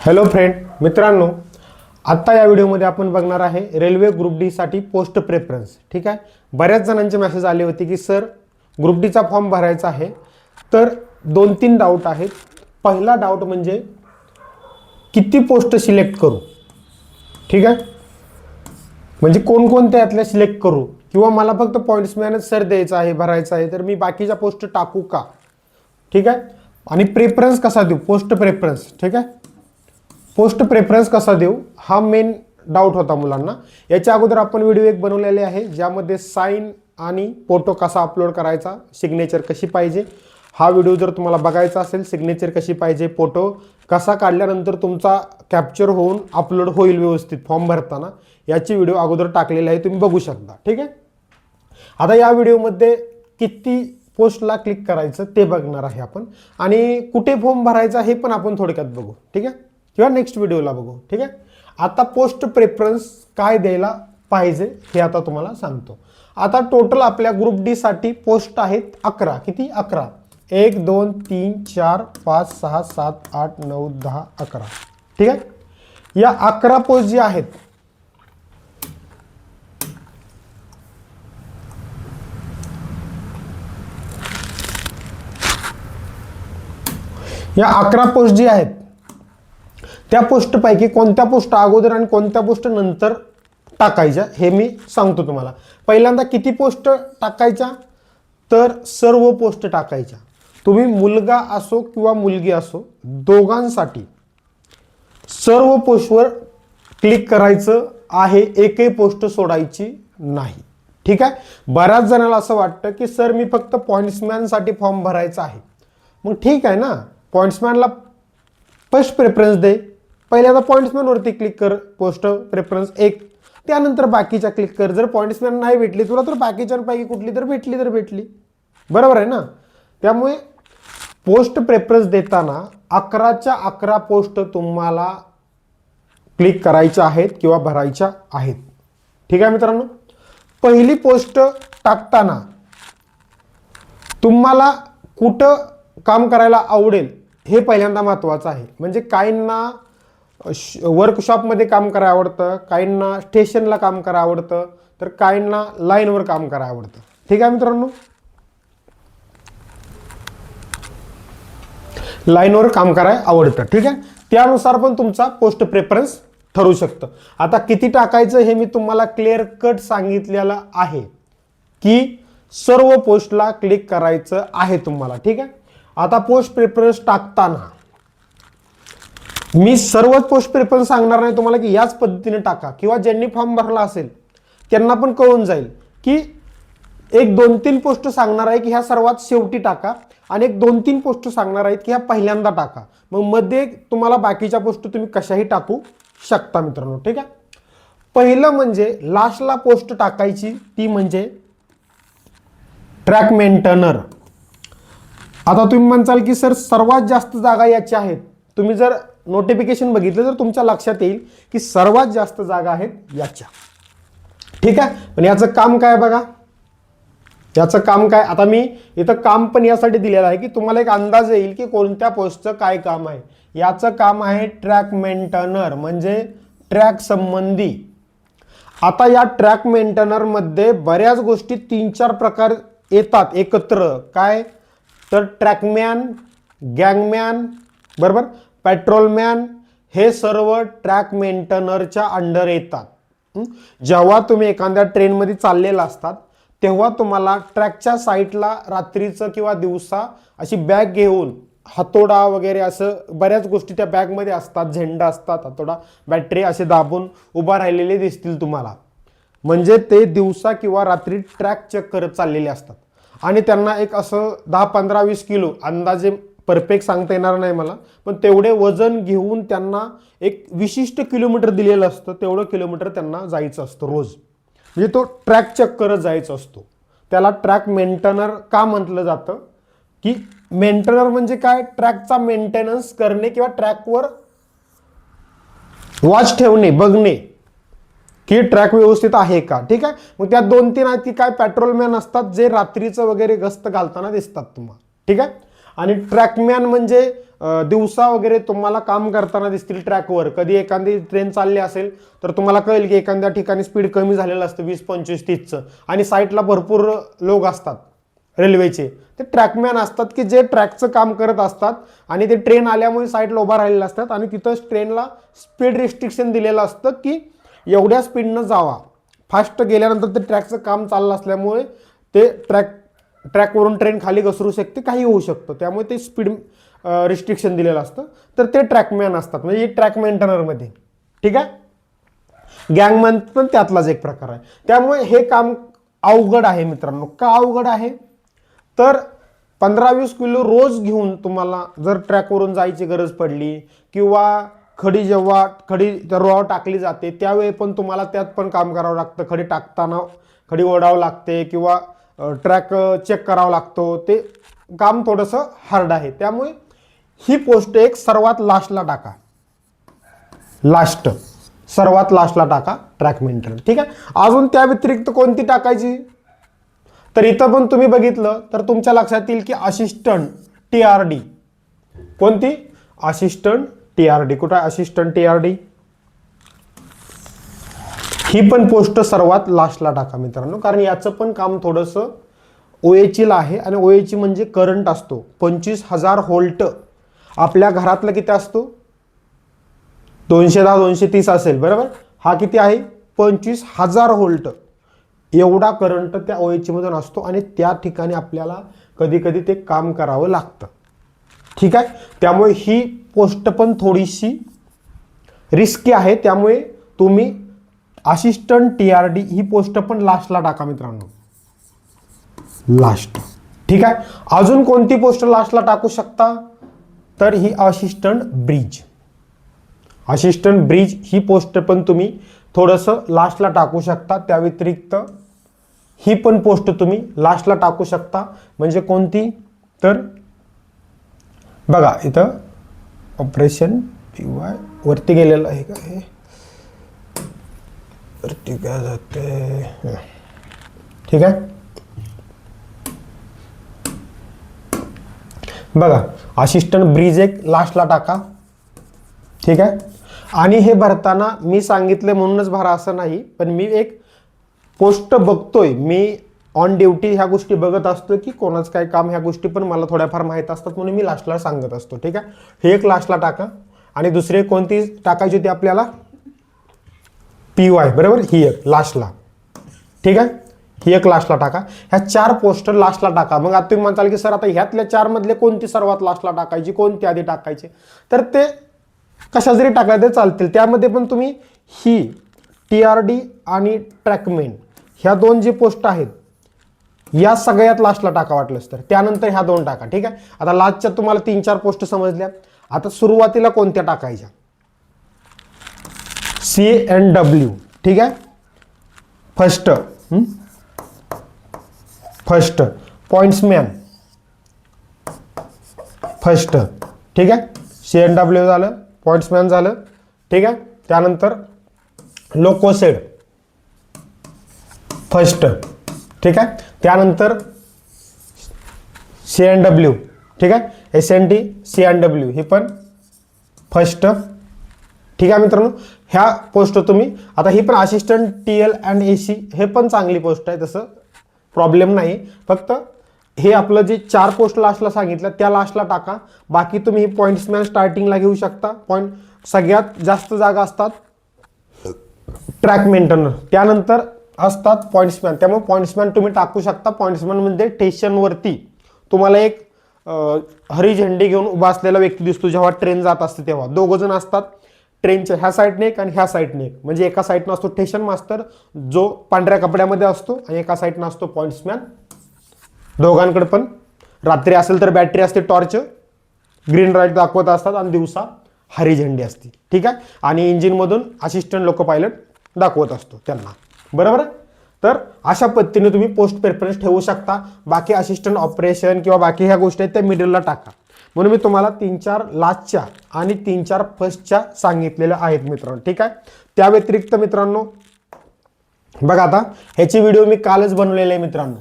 Hello friend मित्रांनो आत्ता या व्हिडिओमध्ये आपण बघणार आहे रेल्वे ग्रुप डीसाठी पोस्ट प्रेफरन्स ठीक आहे? बऱ्याच जणांचे मेसेज आले होते की सर ग्रुप डीचा फॉर्म भरायचा आहे. तर दोन तीन डाऊट आहेत. पहिला डाऊट म्हणजे किती पोस्ट सिलेक्ट करू? ठीक आहे? म्हणजे कोणकोणत्या यातल्या सिलेक्ट करू? किंवा मला फक्त पॉईंट्स मॅनच सर द्यायचा आहे भरायचं आहे तर मी बाकीच्या पोस्ट टाकू का? ठीक आहे? आणि प्रेफरन्स कसा देऊ? पोस्ट प्रेफरन्स ठीक आहे? पोस्ट प्रेफरन्स कसा देऊ हा मेन डाऊट होता मुलांना. याच्या अगोदर आपण व्हिडिओ एक बनवलेले आहे ज्यामध्ये साईन आणि फोटो कसा अपलोड करायचा सिग्नेचर कशी पाहिजे. हा व्हिडिओ जर तुम्हाला बघायचा असेल सिग्नेचर कशी पाहिजे फोटो कसा काढल्यानंतर तुमचा कॅप्चर होऊन अपलोड होईल व्यवस्थित फॉर्म भरताना याची व्हिडिओ अगोदर टाकलेली आहे तुम्ही बघू शकता. ठीक आहे? आता या व्हिडिओमध्ये किती पोस्टला क्लिक करायचं ते बघणार आहे आपण. आणि कुठे फॉर्म भरायचा हे पण आपण थोडक्यात बघू. ठीक आहे? किंवा नेक्स्ट व्हिडिओला बघू. ठीक आहे? आता पोस्ट प्रेफरन्स काय द्यायला पाहिजे हे आता तुम्हाला सांगतो. आता टोटल आपल्या ग्रुप डी साठी पोस्ट आहेत अकरा. किती? अकरा. एक दोन तीन चार पाच सहा सात आठ नऊ दहा अकरा. ठीक आहे? या अकरा पोस्ट जे आहेत या अकरा पोस्ट जी आहेत त्या पोस्टपैकी कोणत्या पोस्ट अगोदर आणि कोणत्या पोस्ट नंतर टाकायच्या हे मी सांगतो तुम्हाला. पहिल्यांदा किती पोस्ट टाकायच्या? तर सर्व पोस्ट टाकायच्या. तुम्ही मुलगा असो किंवा मुलगी असो दोघांसाठी सर्व पोस्टवर क्लिक करायचं आहे एकही पोस्ट सोडायची नाही. ठीक आहे? बऱ्याच जणाला असं वाटतं की सर मी फक्त पॉईंट्समॅनसाठी फॉर्म भरायचा आहे. मग ठीक आहे ना? पॉईंट्समॅनला फर्स्ट प्रेफरन्स दे. पहिल्यांदा पॉईंट्समॅनवरती क्लिक कर पोस्ट प्रेफरन्स एक. त्यानंतर बाकीच्या क्लिक कर. जर पॉईंट्समॅन नाही भेटली तुला तर बाकीच्यांपैकी कुठली तर भेटली तर भेटली. बरोबर आहे ना? त्यामुळे पोस्ट प्रेफरन्स देताना अकराच्या अकरा पोस्ट तुम्हाला क्लिक करायच्या आहेत किंवा भरायच्या आहेत. ठीक आहे मित्रांनो? पहिली पोस्ट टाकताना तुम्हाला कुठं काम करायला आवडेल हे पहिल्यांदा महत्त्वाचं आहे. म्हणजे काहींना वर्कशॉपमध्ये काम करायला आवडतं काहींना स्टेशनला काम करायला आवडतं तर काहींना लाईनवर काम करायला आवडतं. ठीक आहे मित्रांनो? लाईनवर काम करायला आवडतं ठीक आहे? त्यानुसार पण तुमचा पोस्ट प्रेफरन्स ठरू शकतं. आता किती टाकायचं हे मी तुम्हाला क्लिअर कट सांगितलेलं आहे की सर्व पोस्टला क्लिक करायचं आहे तुम्हाला ठीक आहे? आता पोस्ट प्रेफरन्स टाकताना मी सर्वच पोस्ट पेपर सांगणार नाही तुम्हाला की याच पद्धतीने टाका. किंवा ज्यांनी फॉर्म भरला असेल त्यांना पण कळून जाईल की एक दोन तीन पोस्ट सांगणार आहे की ह्या सर्वात शेवटी टाका आणि एक दोन तीन पोस्ट सांगणार आहेत की ह्या पहिल्यांदा टाका. मग मध्ये तुम्हाला बाकीच्या पोस्ट तुम्ही कशाही टाकू शकता मित्रांनो ठीक आहे? पहिलं म्हणजे लास्टला पोस्ट टाकायची ती म्हणजे ट्रॅक मेंटेनर आता तुम्ही म्हणसाल की सर सर्वात जास्त जागा याच्या आहेत. तुम्ही जर नोटिफिकेशन बघितलं तर तुमच्या लक्षात येईल की सर्वात जास्त जागा आहेत याच्या. ठीक आहे? पण याचं काम काय बघा? याचं काम काय? आता मी इथं काम पण यासाठी दिलेलं आहे की तुम्हाला एक अंदाज येईल की कोणत्या पोस्टचं काय काम आहे. याचं काम आहे ट्रॅक मेंटेनर म्हणजे ट्रॅक संबंधी. आता या ट्रॅक मेंटेनरमध्ये बऱ्याच गोष्टी तीन चार प्रकार येतात एकत्र. काय? तर ट्रॅकमॅन गँगमॅन बरोबर? पेट्रोलमॅन हे सर्व ट्रॅक मेंटेनरच्या अंडर येतात. जेव्हा तुम्ही एखाद्या ट्रेनमध्ये चाललेला असतात तेव्हा तुम्हाला ट्रॅकच्या साईटला रात्रीचं किंवा दिवसा अशी बॅग घेऊन हातोडा वगैरे असं बऱ्याच गोष्टी त्या बॅगमध्ये असतात झेंडा असतात हातोडा बॅटरी असे दाबून उभा राहिलेले दिसतील तुम्हाला. म्हणजे ते दिवसा किंवा रात्री ट्रॅक चेक करत चाललेले असतात. आणि त्यांना एक असं दहा पंधरा वीस किलो अंदाजे परफेक्ट सांगता येणार नाही मला. पण तेवढे वजन घेऊन त्यांना एक विशिष्ट किलोमीटर दिलेलं असतं तेवढं किलोमीटर त्यांना जायचं असतं रोज. म्हणजे तो ट्रॅक चेक करत जायचा असतो. त्याला ट्रॅक मेंटेनर का म्हटलं जातं? की मेंटेनर म्हणजे काय? ट्रॅकचा मेंटेनन्स करणे किंवा ट्रॅकवर वॉच ठेवणे बघणे. की ट्रॅक व्यवस्थित आहे का? ठीक आहे? मग त्यात दोन तीन आहेत की काय पेट्रोलमॅन असतात जे रात्रीचं वगैरे गस्त घालताना दिसतात तुम्हाला. ठीक आहे? आणि ट्रॅकमॅन म्हणजे दिवसा वगैरे तुम्हाला काम करताना दिसतील ट्रॅकवर. कधी एखादी ट्रेन चालली असेल तर तुम्हाला कळेल की एखाद्या ठिकाणी स्पीड कमी झालेलं असतं वीस पंचवीस तीसचं. आणि साईडला भरपूर लोक असतात रेल्वेचे. ते ट्रॅकमॅन असतात की जे ट्रॅकचं काम करत असतात आणि ते ट्रेन आल्यामुळे साईडला उभा राहिलेलं असतात आणि तिथंच ट्रेनला स्पीड रिस्ट्रिक्शन दिलेलं असतं की एवढ्या स्पीडनं जावा. फास्ट गेल्यानंतर ते ट्रॅकचं काम चाललं असल्यामुळे ते ट्रॅक ट्रॅकवरून ट्रेन खाली घसरू शकते काही होऊ शकतं. त्यामुळे ते स्पीड रिस्ट्रिक्शन दिलेलं असतं. तर ते ट्रॅकमॅन असतात. म्हणजे ट्रॅक मेंटेनरमध्ये ठीक आहे? गँगमॅन पण त्यातलाच एक प्रकार आहे. त्यामुळे हे काम अवघड आहे मित्रांनो. का अवघड आहे? तर पंधरा वीस किलो रोज घेऊन तुम्हाला जर ट्रॅकवरून जायची गरज पडली किंवा खडी जेव्हा खडी रॉ टाकली जाते त्यावेळी पण तुम्हाला त्यात पण काम करावं लागतं. खडी टाकताना खडी ओढावं लागते किंवा ट्रॅक चेक करावा लागतो. ते काम थोडंसं हार्ड आहे. त्यामुळे ही पोस्ट एक सर्वात लास्टला टाका. लास्ट सर्वात लास्टला टाका ट्रॅक मेंटेनर ठीक आहे? अजून त्या व्यतिरिक्त कोणती टाकायची? तर इथं पण तुम्ही बघितलं तर तुमच्या लक्षात येईल की असिस्टंट टी आर डी कोणती? असिस्टंट टी आर डी कुठं असिस्टंट टी आर डी ही पण पोस्ट सर्वात लास्टला टाका मित्रांनो. कारण याचं पण काम थोडंसं ओएचीला आहे आणि ओएची म्हणजे करंट असतो. पंचवीस हजार होल्ट आपल्या घरातलं किती असतो? दोनशे दहा दोनशे तीस असेल बरोबर? हा किती आहे? पंचवीस हजार होल्ट. एवढा करंट त्या ओ एचीमधून असतो आणि त्या ठिकाणी आपल्याला कधी कधी ते काम करावं लागतं. ठीक आहे? त्यामुळे ही पोस्ट पण थोडीशी रिस्की आहे. त्यामुळे तुम्ही असिस्टंट टी आर डी ही पोस्ट पण लास्टला टाका मित्रांनो. लास्ट ठीक आहे? अजून कोणती पोस्ट लास्टला टाकू शकता? तर ही असिस्टंट ब्रिज असिस्टंट ब्रिज ही पोस्ट पण तुम्ही थोडंसं लास्टला टाकू शकता. त्या व्यतिरिक्त ही पण पोस्ट तुम्ही लास्टला टाकू शकता. म्हणजे कोणती? तर बघा इथं ऑपरेशन पी वाय वरती गेलेलं आहे का हे? वरती काय जाते? ठीक आहे. बघा असिस्टंट ब्रिज एक लास्टला टाका. ठीक आहे? आणि हे भरताना मी सांगितले म्हणूनच भरा असं नाही पण मी एक पोस्ट बघतोय. मी ऑन ड्युटी ह्या गोष्टी बघत असतो की कोणाचं काय काम ह्या गोष्टी पण मला थोड्याफार माहीत असतात म्हणून मी लास्टला सांगत असतो. ठीक आहे? हे एक लास्टला टाका. आणि दुसरी कोणती टाकायची होती आपल्याला? पी वाय बरोबर? ही एक लास्टला ठीक आहे? ही एक लास्टला टाका. ह्या चार पोस्टर लास्टला टाका. मग आता तुम्ही म्हणताल की सर आता ह्यातल्या चारमधले कोणती सर्वात लास्टला टाकायची? कोणती आधी टाकायची? तर ते कशा जरी टाकल्या चालतील. त्यामध्ये पण तुम्ही ही टी आर डी आणि ट्रॅकमेन ह्या दोन जी पोस्ट आहेत या सगळ्यात लास्टला टाका वाटलंच तर. त्यानंतर ह्या दोन टाका. ठीक आहे? आता लास्टच्या तुम्हाला तीन चार पोस्ट समजल्या. आता सुरुवातीला कोणत्या टाकायच्या? C N W. ठीक आहे? फर्स्ट फर्स्ट पॉइंट्समॅन फर्स्ट ठीक आहे? सी एन डब्ल्यू झालं पॉइंट्समॅन झालं. ठीक आहे? त्यानंतर लोकोसेड फर्स्ट ठीक आहे? त्यानंतर सी एन डब्ल्यू ठीक आहे? S N T C N W ही पण फर्स्ट ठीक आहे मित्रांनो? ह्या पोस्ट तुम्ही. आता ही पण assistant T L and A C हे पण चांगली पोस्ट आहे. तसं प्रॉब्लेम नाही. फक्त हे आपलं जे चार पोस्ट लास्टला सांगितलं त्या लास्टला टाका. बाकी तुम्ही पॉईंट्समॅन स्टार्टिंगला घेऊ शकता. पॉईंट सगळ्यात जास्त जागा असतात ट्रॅक मेंटेनर त्यानंतर असतात पॉईंट्समॅन त्यामुळे पॉईंट्समॅन तुम्ही टाकू शकता. पॉईंट्समॅनमध्ये म्हणजे स्टेशनवरती तुम्हाला एक हरी झेंडी घेऊन उभा असलेला व्यक्ती दिसतो. जेव्हा ट्रेन जात असते तेव्हा. दोघं जण असतात. ट्रेनच्या ह्या साईडने एक आणि ह्या साईडने एक. म्हणजे एका साईडनं असतो स्टेशन मास्टर जो पांढऱ्या कपड्यामध्ये असतो आणि एका साईडनं असतो पॉईंट्समॅन दोघांकडे पण. रात्री असेल तर बॅटरी असते टॉर्च ग्रीन लाइट दाखवत असतात आणि दिवसा हरी झेंडी असते. ठीक आहे? आणि इंजिनमधून असिस्टंट लोको पायलट दाखवत असतो त्यांना. बरोबर? आहे तर अशा पद्धतीने तुम्ही पोस्ट प्रेफरन्स ठेवू शकता. बाकी असिस्टंट ऑपरेशन किंवा बाकी ह्या गोष्टी आहेत त्या मिडलला टाका. म्हणून मी तुम्हाला तीन चार लास्टच्या आणि तीन चार फर्स्टच्या सांगितलेल्या आहेत मित्रांनो. ठीक आहे? त्या व्यतिरिक्त मित्रांनो बघा आता ह्याची व्हिडिओ मी कालच बनवलेली आहे मित्रांनो.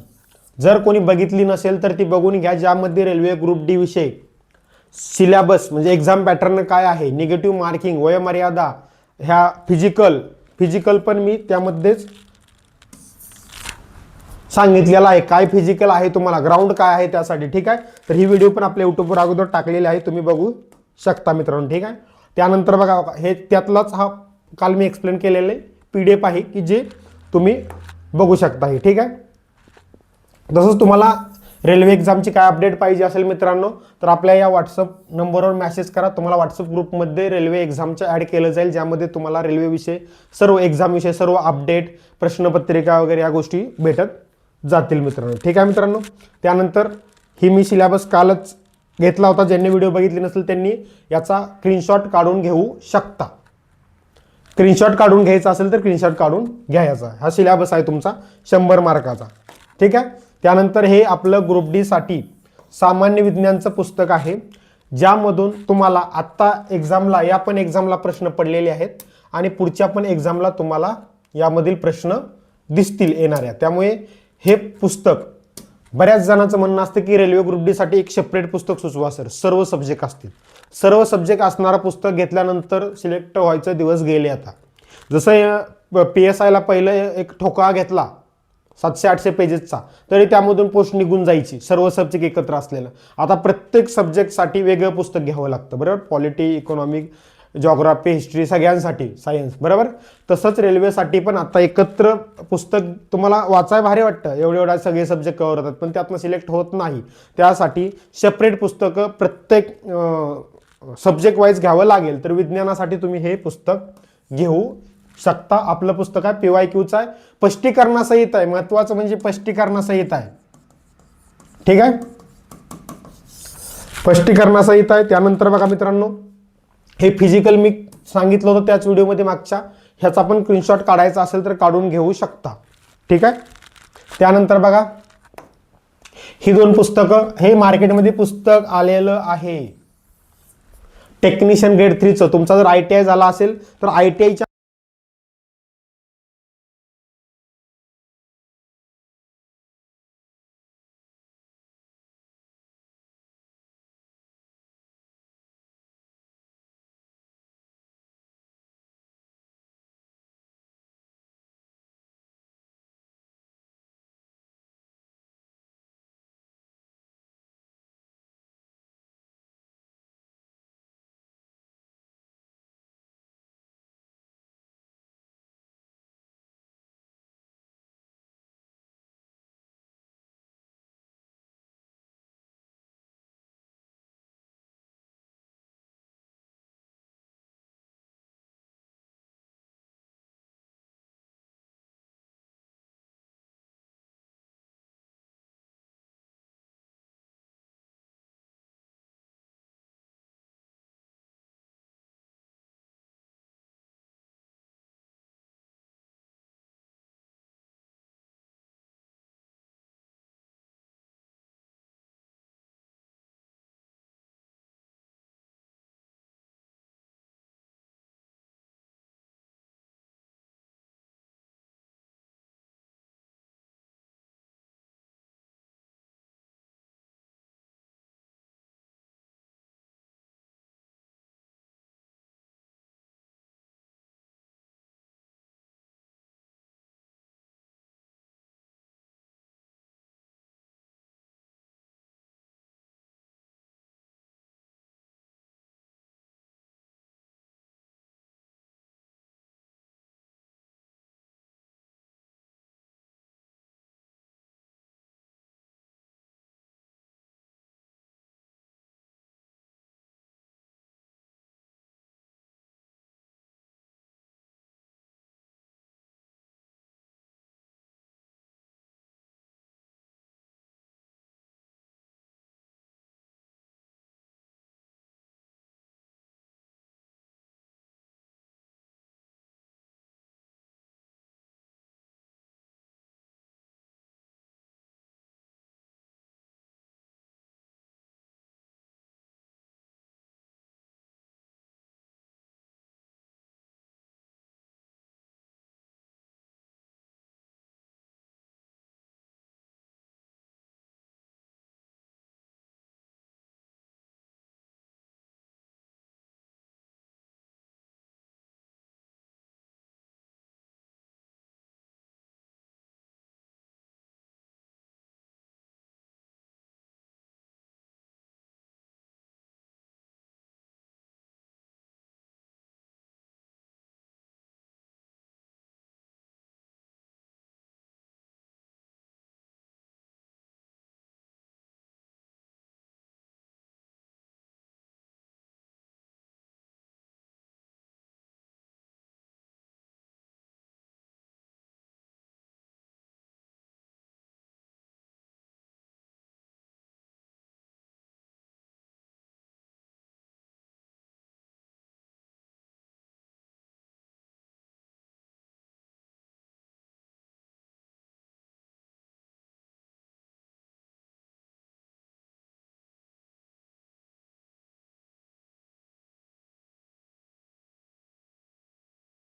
जर कोणी बघितली नसेल तर ती बघून घ्या ज्यामध्ये रेल्वे ग्रुप डी विषयी सिलेबस म्हणजे एक्झाम पॅटर्न काय आहे निगेटिव्ह मार्किंग वयोमर्यादा ह्या फिजिकल फिजिकल पण मी त्यामध्येच सांगितलेलं आहे काय फिजिकल आहे तुम्हाला ग्राउंड काय आहे त्यासाठी ठीक आहे? तर ही व्हिडिओ पण आपल्या युट्यूबवर अगोदर टाकलेली आहे तुम्ही बघू शकता मित्रांनो ठीक आहे? त्यानंतर बघा हे त्यातलाच हा काल मी एक्सप्लेन केलेले पी डी एफ आहे की जे तुम्ही बघू शकता हे ठीक आहे? तसंच तुम्हाला रेल्वे एक्झामची काय अपडेट पाहिजे असेल मित्रांनो तर आपल्या या व्हॉट्सअप नंबरवर मेसेज करा. तुम्हाला व्हॉट्सअप ग्रुपमध्ये रेल्वे एक्झामचं ॲड केलं जाईल ज्यामध्ये तुम्हाला रेल्वेविषयी सर्व एक्झामविषयी सर्व अपडेट प्रश्नपत्रिका वगैरे या गोष्टी भेटत जातील मित्रांनो. ठीक आहे मित्रांनो? त्यानंतर ही मी सिलेबस कालच घेतला होता. ज्यांनी व्हिडिओ बघितली नसेल त्यांनी याचा स्क्रीनशॉट काढून घेऊ शकता. स्क्रीनशॉट काढून घ्यायचा असेल तर स्क्रीनशॉट काढून घ्यायचा. हा सिलेबस आहे तुमचा शंभर मार्काचा. ठीक आहे? त्यानंतर हे आपलं ग्रुप डीसाठी सामान्य विज्ञानचं पुस्तक आहे ज्यामधून तुम्हाला आत्ता एक्झामला या पण एक्झामला प्रश्न पडलेले आहेत आणि पुढच्या पण एक्झामला तुम्हाला यामधील प्रश्न दिसतील येणाऱ्या. त्यामुळे हे पुस्तक बऱ्याच जणांचं म्हणणं असतं की रेल्वे ग्रुप डीसाठी एक सेपरेट पुस्तक सुचवा सर सर्व सब्जेक्ट असतील. सर्व सब्जेक्ट असणारं पुस्तक घेतल्यानंतर सिलेक्ट व्हायचं दिवस गेले आता. जसं पी एस आयला पहिलं एक ठोका घेतला सातशे आठशे पेजेसचा तरी त्यामधून पोस्ट निघून जायची सर्व सब्जेक्ट एकत्र असलेलं. आता प्रत्येक सब्जेक्टसाठी वेगळं पुस्तक घ्यावं लागतं बरोबर? पॉलिटी इकॉनॉमिक जॉग्राफी हिस्ट्री सगळ्यांसाठी सायन्स बरोबर? तसंच रेल्वेसाठी पण आता एकत्र पुस्तक तुम्हाला वाचाय भारी वाटतं. एवढे एवढा सगळे सब्जेक्ट कव्हर होतात पण त्यातनं सिलेक्ट होत नाही. त्यासाठी सेपरेट पुस्तकं प्रत्येक सब्जेक्ट वाईज घ्यावं लागेल तर विज्ञानासाठी तुम्ही हे पुस्तक घेऊ शकता. आपलं पुस्तक आहे पी वाय क्यूचं आहे. स्पष्टीकरणासहित आहे. महत्वाचं म्हणजे स्पष्टीकरणासहित आहे. ठीक आहे? स्पष्टीकरणासहित आहे. त्यानंतर बघा मित्रांनो हे फिजिकल मी सांगितलं होतं त्याच व्हिडिओमध्ये मागच्या. ह्याचा पण स्क्रीनशॉट काढायचा असेल तर काढून घेऊ शकता. ठीक आहे? त्यानंतर बघा. ही दोन पुस्तकं हे मार्केटमध्ये पुस्तक आलेलं आहे. टेक्निशियन ग्रेड थ्रीचं तुमचा जर आय टी आय झाला असेल तर आय टी आयच्या